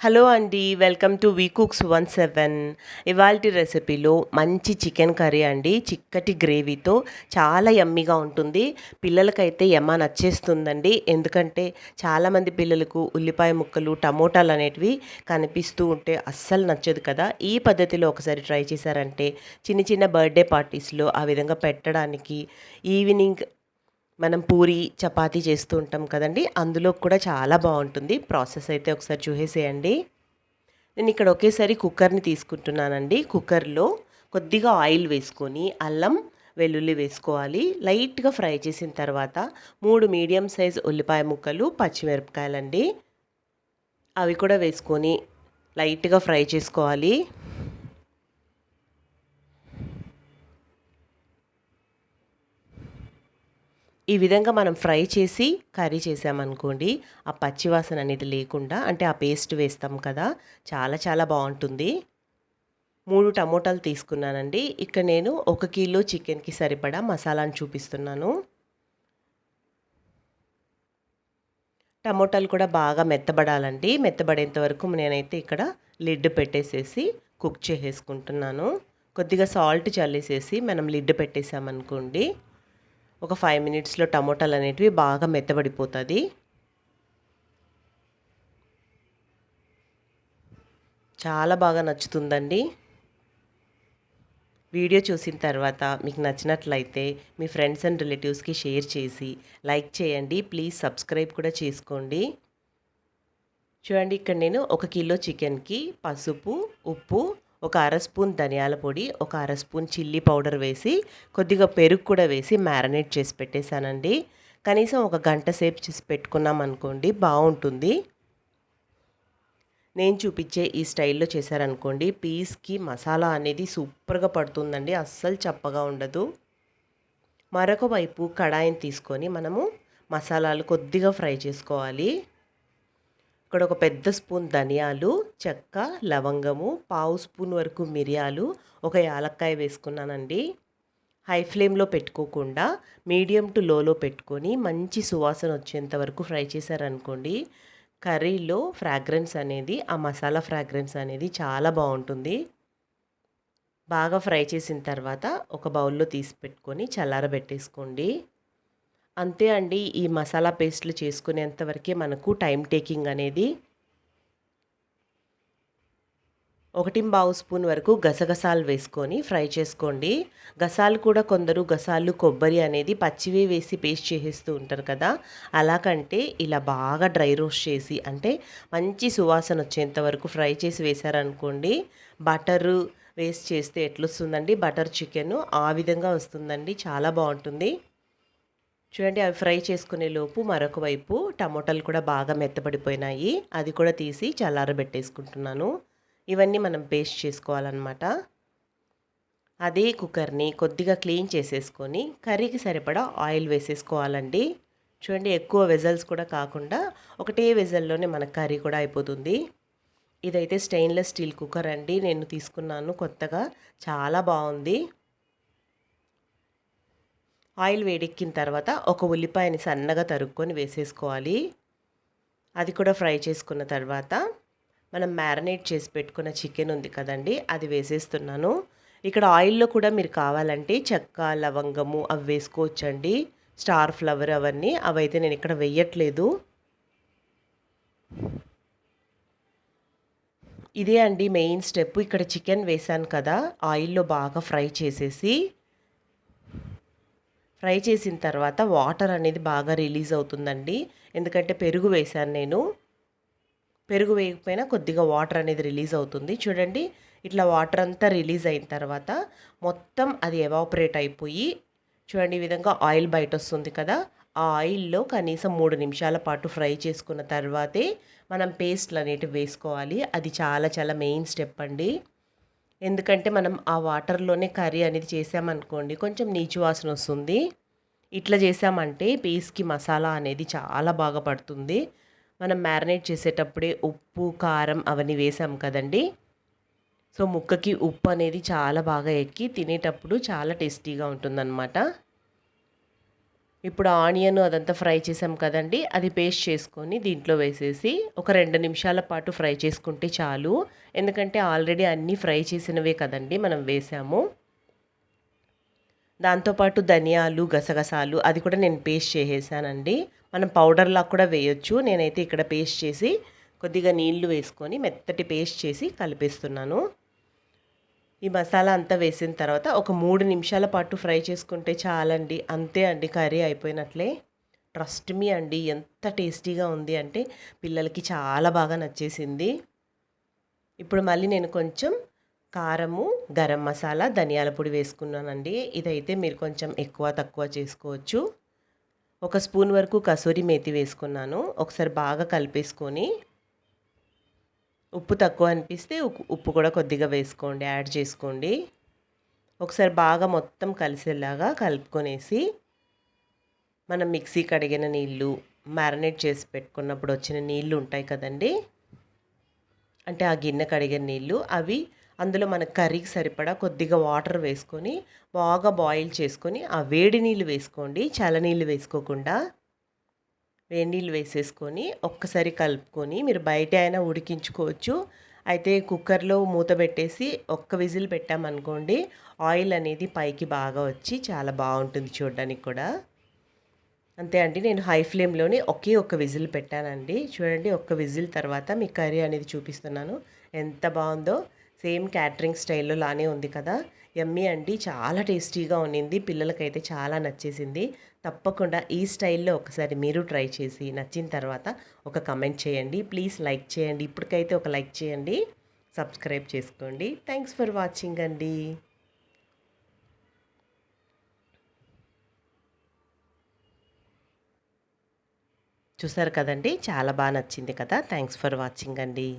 Hello అండి welcome to V cooks one seven. ఇవాల్టి రెసిపీలో మంచి చికెన్ కర్రీ అండి. చిక్కటి గ్రేవీతో చాలా యమ్మీగా ఉంటుంది. పిల్లలకైతే యమ్మ నచ్చేస్తుందండి. ఎందుకంటే చాలామంది పిల్లలకు ఉల్లిపాయ ముక్కలు టమోటాలు అనేటివి కనిపిస్తూ ఉంటే అస్సలు నచ్చదు కదా. ఈ పద్ధతిలో ఒకసారి ట్రై చేశారంటే చిన్న చిన్న బర్త్డే పార్టీస్లో ఆ విధంగా పెట్టడానికి ఈవినింగ్ మనం పూరి చపాతీ చేస్తూ ఉంటాం కదండి. అందులో కూడా చాలా బాగుంటుంది. ప్రాసెస్ అయితే ఒకసారి చూసేసేయండి. నేను ఇక్కడ ఒకేసారి కుక్కర్ని తీసుకుంటున్నానండి. కుక్కర్లో కొద్దిగా ఆయిల్ వేసుకొని అల్లం వెల్లుల్లి వేసుకోవాలి. లైట్గా ఫ్రై చేసిన తర్వాత మూడు మీడియం సైజ్ ఉల్లిపాయ ముక్కలు పచ్చిమిరపకాయలండి. అవి కూడా వేసుకొని లైట్గా ఫ్రై చేసుకోవాలి. ఈ విధంగా మనం ఫ్రై చేసి కర్రీ చేసామనుకోండి ఆ పచ్చివాసన అనేది లేకుండా అంటే ఆ పేస్ట్ వేస్తాం కదా చాలా చాలా బాగుంటుంది. మూడు టమోటాలు తీసుకున్నానండి. ఇక్కడ నేను ఒక కిలో చికెన్కి సరిపడా మసాలాను చూపిస్తున్నాను. టమోటాలు కూడా బాగా మెత్తబడాలండి. మెత్తబడేంత వరకు నేనైతే ఇక్కడ లిడ్ పెట్టేసేసి కుక్ చేసేసుకుంటున్నాను. కొద్దిగా సాల్ట్ చల్లేసేసి మనం లిడ్ పెట్టేసామనుకోండి ఒక ఫైవ్ మినిట్స్లో టమోటాలు అనేటివి బాగా మెత్తబడిపోతుంది. చాలా బాగా నచ్చుతుందండి. వీడియో చూసిన తర్వాత మీకు నచ్చినట్లయితే మీ ఫ్రెండ్స్ అండ్ రిలేటివ్స్కి షేర్ చేసి లైక్ చేయండి. ప్లీజ్ సబ్స్క్రైబ్ కూడా చేసుకోండి. చూడండి ఇక్కడ నేను ఒక కిలో చికెన్కి పసుపు ఉప్పు ఒక అర స్పూన్ ధనియాల పొడి ఒక అర స్పూన్ చిల్లీ పౌడర్ వేసి కొద్దిగా పెరుగు కూడా వేసి మ్యారినేట్ చేసి పెట్టేశానండి. కనీసం ఒక గంట సేపు చేసి పెట్టుకున్నాం అనుకోండి బాగుంటుంది. నేను చూపించే ఈ స్టైల్లో చేశారనుకోండి పీస్కి మసాలా అనేది సూపర్గా పడుతుందండి అస్సలు చప్పగా ఉండదు. మరొక వైపు కడాయిని తీసుకొని మనము మసాలాలు కొద్దిగా ఫ్రై చేసుకోవాలి. ఇక్కడ ఒక పెద్ద స్పూన్ ధనియాలు చెక్క లవంగము పావు స్పూన్ వరకు మిరియాలు ఒక యాలక్కాయ వేసుకున్నానండి. హై ఫ్లేమ్లో పెట్టుకోకుండా మీడియం టు లోలో పెట్టుకొని మంచి సువాసన వచ్చేంత వరకు ఫ్రై చేశారనుకోండి కర్రీలో ఫ్రాగ్రెన్స్ అనేది ఆ మసాలా ఫ్రాగ్రెన్స్ అనేది చాలా బాగుంటుంది. బాగా ఫ్రై చేసిన తర్వాత ఒక బౌల్లో తీసి పెట్టుకొని చల్లారబెట్టేసుకోండి. అంతే అండి ఈ మసాలా పేస్ట్లు చేసుకునేంతవరకే మనకు టైం టేకింగ్ అనేది. ఒకటి బావు స్పూన్ వరకు గసగసాలు వేసుకొని ఫ్రై చేసుకోండి. గసాలు కూడా కొందరు గసాలు కొబ్బరి అనేది పచ్చివే వేసి పేస్ట్ చేసేస్తూ ఉంటారు కదా అలా కంటే ఇలా బాగా డ్రై రోస్ట్ చేసి అంటే మంచి సువాసన వచ్చేంత వరకు ఫ్రై చేసి వేశారనుకోండి బటరు వేస్ట్ చేస్తే ఎట్లొస్తుందండి? బటర్ చికెన్ ఆ విధంగా వస్తుందండి చాలా బాగుంటుంది. చూడండి అవి ఫ్రై చేసుకునే లోపు మరొక వైపు టమోటాలు కూడా బాగా మెత్తబడిపోయినాయి. అది కూడా తీసి చల్లారబెట్టేసుకుంటున్నాను. ఇవన్నీ మనం పేస్ట్ చేసుకోవాలన్నమాట. అదే కుక్కర్ని కొద్దిగా క్లీన్ చేసేసుకొని కర్రీకి సరిపడా ఆయిల్ వేసేసుకోవాలండి. చూడండి ఎక్కువ వెజల్స్ కూడా కాకుండా ఒకటే వెజల్లోనే మన కర్రీ కూడా అయిపోతుంది. ఇదైతే స్టెయిన్లెస్ స్టీల్ కుక్కర్ అండి. నేను తీసుకున్నాను కొత్తగా. చాలా బాగుంది. ఆయిల్ వేడెక్కిన తర్వాత ఒక ఉల్లిపాయని సన్నగా తరుక్కొని వేసేసుకోవాలి. అది కూడా ఫ్రై చేసుకున్న తర్వాత మనం మ్యారినేట్ చేసి పెట్టుకున్న చికెన్ ఉంది కదండి అది వేసేస్తున్నాను. ఇక్కడ ఆయిల్లో కూడా మీరు కావాలంటే చెక్క లవంగము అవి వేసుకోవచ్చండి. స్టార్ ఫ్లవర్ అవన్నీ అవైతే నేను ఇక్కడ వెయ్యట్లేదు ఇదే అండి మెయిన్ స్టెప్. ఇక్కడ చికెన్ వేసాను కదా ఆయిల్లో బాగా ఫ్రై చేసేసి ఫ్రై చేసిన తర్వాత వాటర్ అనేది బాగా రిలీజ్ అవుతుందండి. ఎందుకంటే పెరుగు వేశాను నేను. పెరుగు వేయకపోయినా కొద్దిగా వాటర్ అనేది రిలీజ్ అవుతుంది. చూడండి ఇట్లా వాటర్ అంతా రిలీజ్ అయిన తర్వాత మొత్తం అది ఎవాపరేట్ అయిపోయి చూడండి ఈ విధంగా ఆయిల్ బయట వస్తుంది కదా ఆ ఆయిల్లో కనీసం మూడు నిమిషాల పాటు ఫ్రై చేసుకున్న తర్వాతే మనం పేస్ట్లు అనేటివి వేసుకోవాలి. అది చాలా చాలా మెయిన్ స్టెప్ అండి. ఎందుకంటే మనం ఆ వాటర్లోనే కర్రీ అనేది చేసామనుకోండి కొంచెం నీచు వాసన వస్తుంది. ఇట్లా చేసామంటే పీస్కి మసాలా అనేది చాలా బాగా పడుతుంది. మనం మ్యారినేట్ చేసేటప్పుడే ఉప్పు కారం అవన్నీ వేసాం కదండి. సో ముక్కకి ఉప్పు అనేది చాలా బాగా ఎక్కి తినేటప్పుడు చాలా టేస్టీగా ఉంటుందన్నమాట. ఇప్పుడు ఆనియన్ అదంతా ఫ్రై చేసాం కదండి అది పేస్ట్ చేసుకొని దీంట్లో వేసేసి ఒక రెండు నిమిషాల పాటు ఫ్రై చేసుకుంటే చాలు. ఎందుకంటే ఆల్రెడీ అన్నీ ఫ్రై చేసినవే కదండి మనం వేసాము. దాంతోపాటు ధనియాలు గసగసాలు అది కూడా నేను పేస్ట్ చేసేసానండి. మనం పౌడర్లా కూడా వేయొచ్చు. నేనైతే ఇక్కడ పేస్ట్ చేసి కొద్దిగా నీళ్ళు వేసుకొని మెత్తటి పేస్ట్ చేసి కలిపేస్తున్నాను. ఈ మసాలా అంతా వేసిన తర్వాత ఒక మూడు నిమిషాల పాటు ఫ్రై చేసుకుంటే చాలండి. అంతే అండి కర్రీ అయిపోయినట్లే. ట్రస్ట్ మీ అండి ఎంత టేస్టీగా ఉంది అంటే పిల్లలకి చాలా బాగా నచ్చేసింది. ఇప్పుడు మళ్ళీ నేను కొంచెం కారము గరం మసాలా ధనియాల పొడి వేసుకున్నానండి. ఇదైతే మీరు కొంచెం ఎక్కువ తక్కువ చేసుకోవచ్చు. ఒక స్పూన్ వరకు కసూరి మేతి వేసుకున్నాను. ఒకసారి బాగా కలిపేసుకొని ఉప్పు తక్కువ అనిపిస్తే ఉప్పు కూడా కొద్దిగా వేసుకోండి యాడ్ చేసుకోండి. ఒకసారి బాగా మొత్తం కలిసేలాగా కలుపుకొనేసి మనం మిక్సీ కడిగిన నీళ్ళు మ్యారినేట్ చేసి పెట్టుకున్నప్పుడు వచ్చిన నీళ్ళు ఉంటాయి కదండి? అంటే ఆ గిన్నె కడిగిన నీళ్ళు అవి అందులో మన కర్రీకి సరిపడా కొద్దిగా వాటర్ వేసుకొని బాగా బాయిల్ చేసుకొని ఆ వేడి నీళ్ళు వేసుకోండి చల్ల నీళ్ళు వేసుకోకుండా. వేడి నీళ్ళు వేసేసుకొని ఒక్కసారి కలుపుకొని మీరు బయట అయినా ఉడికించుకోవచ్చు. అయితే కుక్కర్లో మూత పెట్టేసి ఒక్క విజిల్ పెట్టామనుకోండి ఆయిల్ అనేది పైకి బాగా వచ్చి చాలా బాగుంటుంది చూడడానికి కూడా. అంతే అండి నేను హై ఫ్లేమ్లోని ఒకే ఒక్క విజిల్ పెట్టానండి. చూడండి ఒక్క విజిల్ తర్వాత మీ కర్రీ అనేది చూపిస్తున్నాను. ఎంత బాగుందో. సేమ్ క్యాటరింగ్ స్టైల్లో లానే ఉంది కదా. ఎమ్మీ అండి చాలా టేస్టీగా ఉన్నింది. పిల్లలకైతే చాలా నచ్చేసింది. తప్పకుండా ఈ స్టైల్లో ఒకసారి మీరు ట్రై చేసి నచ్చిన తర్వాత ఒక కమెంట్ చేయండి. ప్లీజ్ లైక్ చేయండి. ఇప్పటికైతే ఒక లైక్ చేయండి. సబ్స్క్రైబ్ చేసుకోండి. థ్యాంక్స్ ఫర్ వాచింగ్ అండి. చూసారు కదండి? చాలా బాగా నచ్చింది కదా. థ్యాంక్స్ ఫర్ వాచింగ్ అండి.